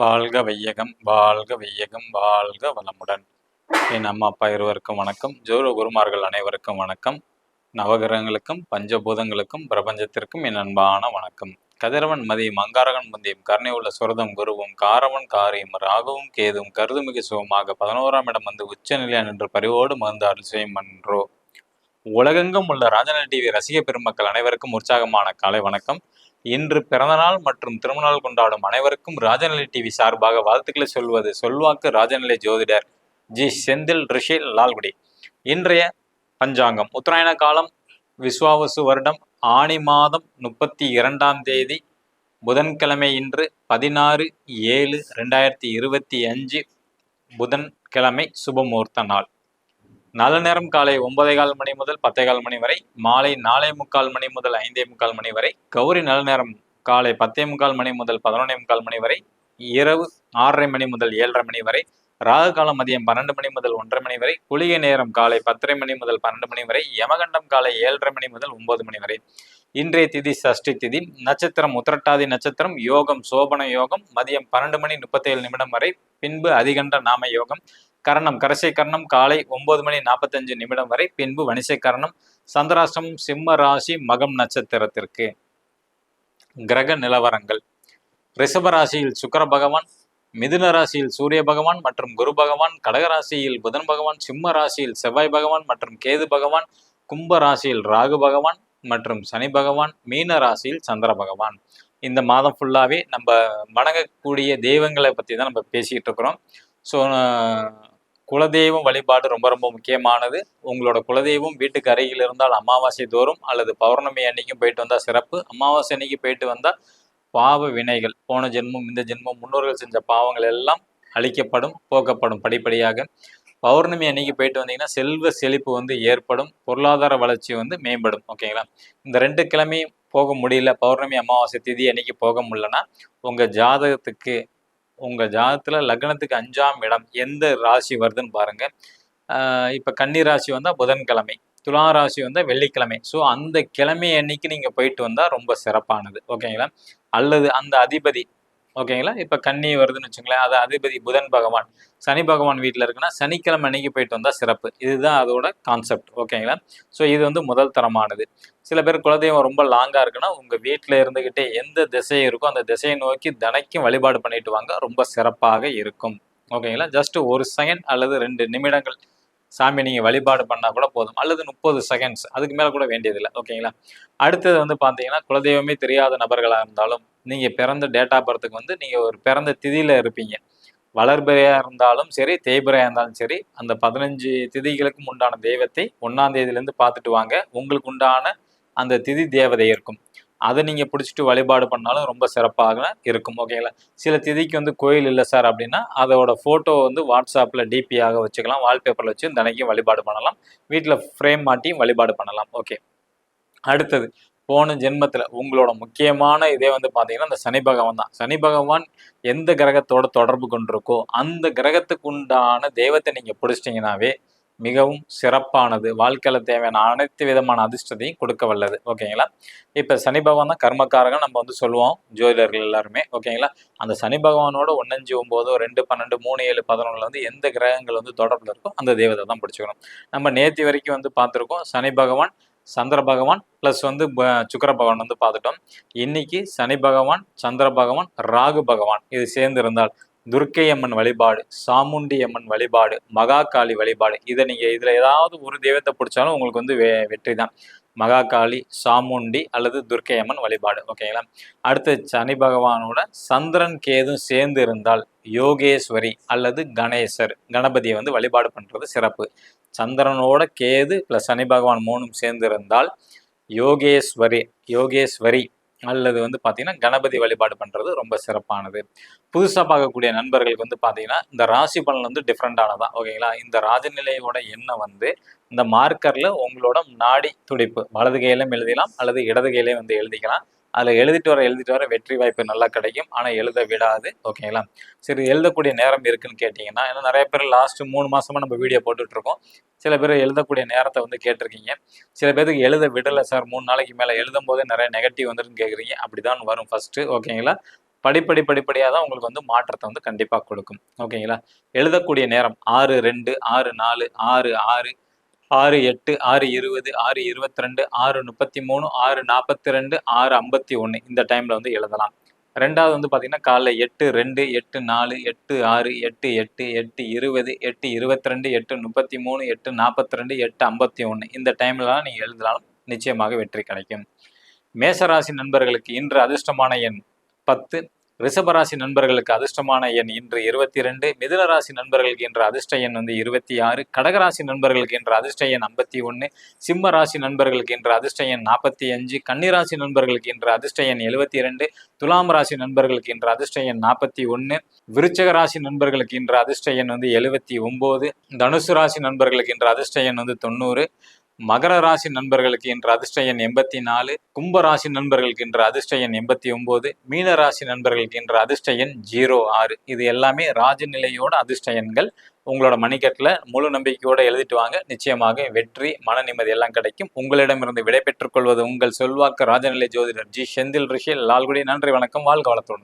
வாழ்க வையகம் வாழ்க வையகம் வாழ்க வளமுடன். என் அம்மா அப்பா இருவருக்கும் வணக்கம். ஜோர குருமார்கள் அனைவருக்கும் வணக்கம். நவகிரகங்களுக்கும் பஞ்சபூதங்களுக்கும் பிரபஞ்சத்திற்கும் என் அன்பான வணக்கம். கதிரவன் மதியம் அங்காரகன் மந்தியம் கருணை உள்ள சுரதம் குருவும் காரவன் காரியம் ராகவும் கேதுவும் கருதுமிகு சுகமாக பதினோராம் இடம் வந்து உச்சநிலையா நின்று பரிவோடு மருந்து அருள் செய்யும் மன்றோ உலகெங்கும் உள்ள ராஜன டிவி ரசிக பெருமக்கள் அனைவருக்கும் உற்சாகமான காலை வணக்கம். இன்று பிறந்தநாள் மற்றும் திருமணநாள் கொண்டாடும் அனைவருக்கும் ராஜநிலை டிவி சார்பாக வாழ்த்துக்களை சொல்வது சொல்வாக்கு ராஜநிலை ஜோதிடர் ஜி செந்தில் ரிஷி லால்குடி. இன்றைய பஞ்சாங்கம். உத்தராயண காலம் விஸ்வாவசு வருடம். ஆணி மாதம் முப்பத்தி இரண்டாம் தேதி. புதன்கிழமை இன்று பதினாறு ஏழு ரெண்டாயிரத்தி இருபத்தி அஞ்சு. புதன்கிழமை சுபமுகூர்த்த நாள். நல்ல நேரம் காலை ஒன்பதே கால் மணி முதல் பத்தே கால் மணி வரை மாலை நாலே முக்கால் மணி முதல் ஐந்தே முக்கால் மணி வரை கௌரி நல்ல நேரம் காலை பத்தே முக்கால் மணி முதல் பதினொன்னே முக்கால் மணி வரை இரவு ஆறரை மணி முதல் ஏழரை மணி வரை ராகு காலம் மதியம் பன்னெண்டு மணி முதல் ஒன்றரை மணி வரை குளிகை நேரம் காலை பத்தரை மணி முதல் பன்னெண்டு மணி வரை யமகண்டம் காலை ஏழரை மணி முதல் ஒன்பது மணி வரை. இன்றைய திதி சஷ்டி திதி நட்சத்திரம் உத்திரட்டாதி நட்சத்திரம் யோகம் சோபன யோகம் மதியம் பன்னெண்டு மணி முப்பத்தேழு நிமிடம் வரை பின்பு அதிகண்ட நாம யோகம் கரணம் கரசை கரணம் காலை ஒன்பது மணி நாற்பத்தஞ்சு நிமிடம் வரை பின்பு வணிசை கரணம் சந்திராஷ்டிரம் சிம்ம ராசி மகம் நட்சத்திரத்திற்கு. கிரக நிலவரங்கள். ரிஷப ராசியில் சுக்கர பகவான் மிதுன ராசியில் சூரிய பகவான் மற்றும் குரு பகவான் கடக ராசியில் புதன் பகவான் சிம்ம ராசியில் செவ்வாய் பகவான் மற்றும் கேது பகவான் கும்ப ராசியில் ராகு பகவான் மற்றும் சனி பகவான் மீன ராசியில் சந்திர பகவான். இந்த மாதம் ஃபுல்லாகவே நம்ம வணங்கக்கூடிய தெய்வங்களை பற்றி தான் நம்ம பேசிக்கிட்டு இருக்கிறோம். ஸோ குலதெய்வம் வழிபாடு ரொம்ப ரொம்ப முக்கியமானது. உங்களோட குலதெய்வம் வீட்டுக்கு அருகில் இருந்தால் அமாவாசை தோறும் அல்லது பௌர்ணமி அன்னைக்கும் போயிட்டு வந்தால் சிறப்பு. அமாவாசை அன்னைக்கு போயிட்டு வந்தால் பாவ வினைகள் போன ஜென்மம் இந்த ஜென்மம் முன்னோர்கள் செஞ்ச பாவங்கள் எல்லாம் அழிக்கப்படும் போக்கப்படும் படிப்படியாக. பௌர்ணமி அன்னைக்கு போயிட்டு வந்தீங்கன்னா செல்வ செழிப்பு வந்து ஏற்படும் பொருளாதார வளர்ச்சி வந்து மேம்படும். ஓகேங்களா? இந்த ரெண்டு கிழமையும் போக முடியல பௌர்ணமி அமாவாசை திதி அன்னைக்கு போக முடியலன்னா உங்கள் ஜாதகத்துக்கு உங்கள் ஜாதத்துல லக்னத்துக்கு அஞ்சாம் இடம் எந்த ராசி வருதுன்னு பாருங்க. இப்போ கன்னி ராசி வந்தால் புதன்கிழமை துலா ராசி வந்தால் வெள்ளிக்கிழமை. ஸோ அந்த கிழமை அன்னைக்கு நீங்கள் போயிட்டு வந்தால் ரொம்ப சிறப்பானது. ஓகேங்களா அல்லது அந்த அதிபதி ஓகேங்களா? இப்போ கன்னி வருதுன்னு வச்சுங்களேன் அது அதிபதி புதன் பகவான் சனி பகவான் வீட்டில் இருக்குன்னா சனிக்கிழமை அன்னைக்கு போயிட்டு வந்தால் சிறப்பு. இதுதான் அதோட கான்செப்ட் ஓகேங்களா? ஸோ இது வந்து முதல் தரமானது. சில பேர் குலதெய்வம் ரொம்ப லாங்காக இருக்குன்னா உங்கள் வீட்டில் இருந்துக்கிட்டே எந்த திசை இருக்கோ அந்த திசையை நோக்கி தினைக்கும் வழிபாடு பண்ணிட்டு வாங்க. ரொம்ப சிறப்பாக இருக்கும். ஓகேங்களா? ஜஸ்ட் ஒரு செகண்ட் அல்லது ரெண்டு நிமிடங்கள் சாமி நீங்கள் வழிபாடு பண்ணால் கூட போதும். அல்லது முப்பது செகண்ட்ஸ் அதுக்கு மேலே கூட வேண்டியதில்லை. ஓகேங்களா? அடுத்தது வந்து பார்த்தீங்கன்னா குலதெய்வமே தெரியாத நபர்களாக இருந்தாலும் நீங்கள் பிறந்த டேட் ஆஃப் பர்த்துக்கு வந்து நீங்கள் ஒரு பிறந்த திதியில் இருப்பீங்க. வளர்பிறையாக இருந்தாலும் சரி தேய்பிறையாக இருந்தாலும் சரி அந்த பதினஞ்சு திதிகளுக்கும் உண்டான தெய்வத்தை ஒன்றாம் தேதியிலேருந்து பார்த்துட்டு வாங்க. உங்களுக்கு உண்டான அந்த திதி தேவதை இருக்கும். அதை நீங்கள் பிடிச்சிட்டு வழிபாடு பண்ணாலும் ரொம்ப சிறப்பாக இருக்கும் ஓகேங்களா சில திதிக்கு வந்து கோயில் இல்லை சார் அப்படின்னா அதோட ஃபோட்டோ வந்து வாட்ஸ்அப்பில் டிபியாக வச்சுக்கலாம். வால்பேப்பரில் வச்சு தினைக்கும் வழிபாடு பண்ணலாம். வீட்டில் ஃப்ரேம் மாட்டியும் வழிபாடு பண்ணலாம் ஓகே அடுத்தது போன ஜென்மத்தில் உங்களோட முக்கியமான இதே வந்து பார்த்தீங்கன்னா அந்த சனி பகவான் தான். சனி பகவான் எந்த கிரகத்தோட தொடர்பு கொண்டிருக்கோ அந்த கிரகத்துக்கு உண்டான தெய்வத்தை நீங்கள் பிடிச்சிட்டிங்கனாவே மிகவும் சிறப்பானது. வாழ்க்கையில் தேவையான அனைத்து விதமான அதிர்ஷ்டத்தையும் கொடுக்க வல்லது. ஓகேங்களா இப்போ சனி பகவான் தான் கர்மக்காரகம் நம்ம வந்து சொல்லுவோம். ஜோதிடர்கள் எல்லாருமே. ஓகேங்களா அந்த சனி பகவானோட ஒன்னஞ்சு ஒம்போதோ ரெண்டு பன்னெண்டு மூணு ஏழு பதினொன்றுல வந்து எந்த கிரகங்கள் வந்து தொடர்பில் இருக்கோ அந்த தெய்வத்தை தான் பிடிச்சிக்கணும். நம்ம நேத்தி வரைக்கும் வந்து பார்த்துருக்கோம். சனி பகவான் சந்திர பகவான் ப்ளஸ் வந்து சுக்கர பகவான் வந்து பார்த்துட்டோம். இன்னைக்கு சனி பகவான் சந்திர பகவான் ராகு பகவான் இது சேர்ந்து இருந்தால் துர்க்கை அம்மன் வழிபாடு சாமுண்டி அம்மன் வழிபாடு மகாகாளி வழிபாடு. இதை நீங்கள் இதில் ஏதாவது ஒரு தெய்வத்தை பிடிச்சாலும் உங்களுக்கு வந்து வெ வெற்றி தான். மகாகாளி சாமுண்டி அல்லது துர்க்கை அம்மன் வழிபாடு ஓகேங்களா அடுத்து சனி பகவானோட சந்திரன் கேதும் சேர்ந்து இருந்தால் யோகேஸ்வரி அல்லது கணேசர். கணபதியை வந்து வழிபாடு பண்ணுறது சிறப்பு. சந்திரனோட கேது ப்ளஸ் சனி பகவான் மூணும் சேர்ந்து இருந்தால் யோகேஸ்வரி யோகேஸ்வரி அல்லது வந்து பார்த்தீங்கன்னா கணபதி வழிபாடு பண்ணுறது ரொம்ப சிறப்பானது. புதுசாக பார்க்கக்கூடிய நண்பர்களுக்கு வந்து பார்த்தீங்கன்னா இந்த ராசி பலன் வந்து டிஃப்ரெண்டானதான் ஓகேங்களா? இந்த ராஜநிலையோட எண்ணம் வந்து இந்த மார்க்கரில் உங்களோட நாடி துடிப்பு வலது கையிலும் எழுதிக்கலாம் அல்லது இடது கையிலையும் வந்து எழுதிக்கலாம். அதில் எழுதிட்டு வர எழுதிட்டு வர வெற்றி வாய்ப்பு நல்லா கிடைக்கும். ஆனால் எழுத விடாது. ஓகேங்களா சரி எழுதக்கூடிய நேரம் இருக்குன்னு கேட்டிங்கன்னா ஏன்னா நிறைய பேர் லாஸ்ட் மூணு மாதமாக நம்ம வீடியோ போட்டுட்ருக்கோம். சில பேர் எழுதக்கூடிய நேரத்தை வந்து கேட்டிருக்கீங்க. சில பேருக்கு எழுத விடலை சார் மூணு நாளைக்கு மேலே எழுதும் போதே நிறைய நெகட்டிவ் வந்துருன்னு கேட்குறீங்க அப்படிதான் வரும் ஃபஸ்ட்டு ஓகேங்களா படிப்படி படிப்படியாக தான் உங்களுக்கு வந்து மாற்றத்தை வந்து கண்டிப்பாக கொடுக்கும். ஓகேங்களா எழுதக்கூடிய நேரம் ஆறு ரெண்டு ஆறு நாலு ஆறு ஆறு ஆறு எட்டு ஆறு இருபது ஆறு இருபத்தி ரெண்டு ஆறு முப்பத்தி மூணு ஆறு நாற்பத்தி ரெண்டு ஆறு ஐம்பத்தி ஒன்று இந்த டைமில் வந்து எழுதலாம். ரெண்டாவது வந்து பார்த்தீங்கன்னா காலைல எட்டு ரெண்டு எட்டு நாலு எட்டு ஆறு எட்டு எட்டு எட்டு இருபது எட்டு இருபத்தி ரெண்டு எட்டு முப்பத்தி மூணு எட்டு நாற்பத்தி ரெண்டு எட்டு ஐம்பத்தி ஒன்று இந்த டைம்லலாம் நீங்கள் எழுதலாம் நிச்சயமாக வெற்றி கிடைக்கும். மேசராசி நண்பர்களுக்கு இன்று அதிர்ஷ்டமான எண் பத்து. ரிஷபராசி நண்பர்களுக்கு அதிர்ஷ்டமான எண் இன்று இருபத்தி ரெண்டு மிதுன ராசி நண்பர்களுக்கு என்ற அதிர்ஷ்ட எண் வந்து இருபத்தி ஆறு கடகராசி நண்பர்களுக்கு என்ற அதிர்ஷ்ட எண் ஐம்பத்தி ஒன்று சிம்ம ராசி நண்பர்களுக்கு என்ற அதிர்ஷ்ட எண் நாற்பத்தி அஞ்சு கன்னிராசி நண்பர்களுக்கு என்ற அதிர்ஷ்ட எண் எழுபத்தி ரெண்டு துலாம் ராசி நண்பர்களுக்கு என்ற அதிர்ஷ்ட எண் நாற்பத்தி ஒன்று விருச்சக ராசி நண்பர்களுக்கு என்ற அதிர்ஷ்ட எண் வந்து எழுபத்தி ஒம்பது. தனுசு ராசி நண்பர்களுக்கு என்ற அதிர்ஷ்ட எண் வந்து தொண்ணூறு. மகர ராசி நண்பர்களுக்கு இன்று அதிர்ஷ்ட எண் எண்பத்தி நாலு கும்ப ராசி நண்பர்களுக்கு இன்று அதிர்ஷ்ட எண் எண்பத்தி ஒன்பது மீன ராசி நண்பர்களுக்கு இன்று அதிர்ஷ்ட எண் ஜீரோ ஆறு. இது எல்லாமே ராஜநிலையோட அதிர்ஷ்ட எண்கள். உங்களோட மணிக்கட்டில் முழு நம்பிக்கையோடு எழுதிட்டு வாங்க. நிச்சயமாக வெற்றி மன நிம்மதி எல்லாம் கிடைக்கும். உங்களிடமிருந்து விடை பெற்றுக்கொள்வது உங்கள் செல்வாக்கு ராஜநிலை ஜோதிடர் ஜி. செந்தில் ரிஷி லால்குடி நன்றி வணக்கம். வாழ்க வளத்துடன்.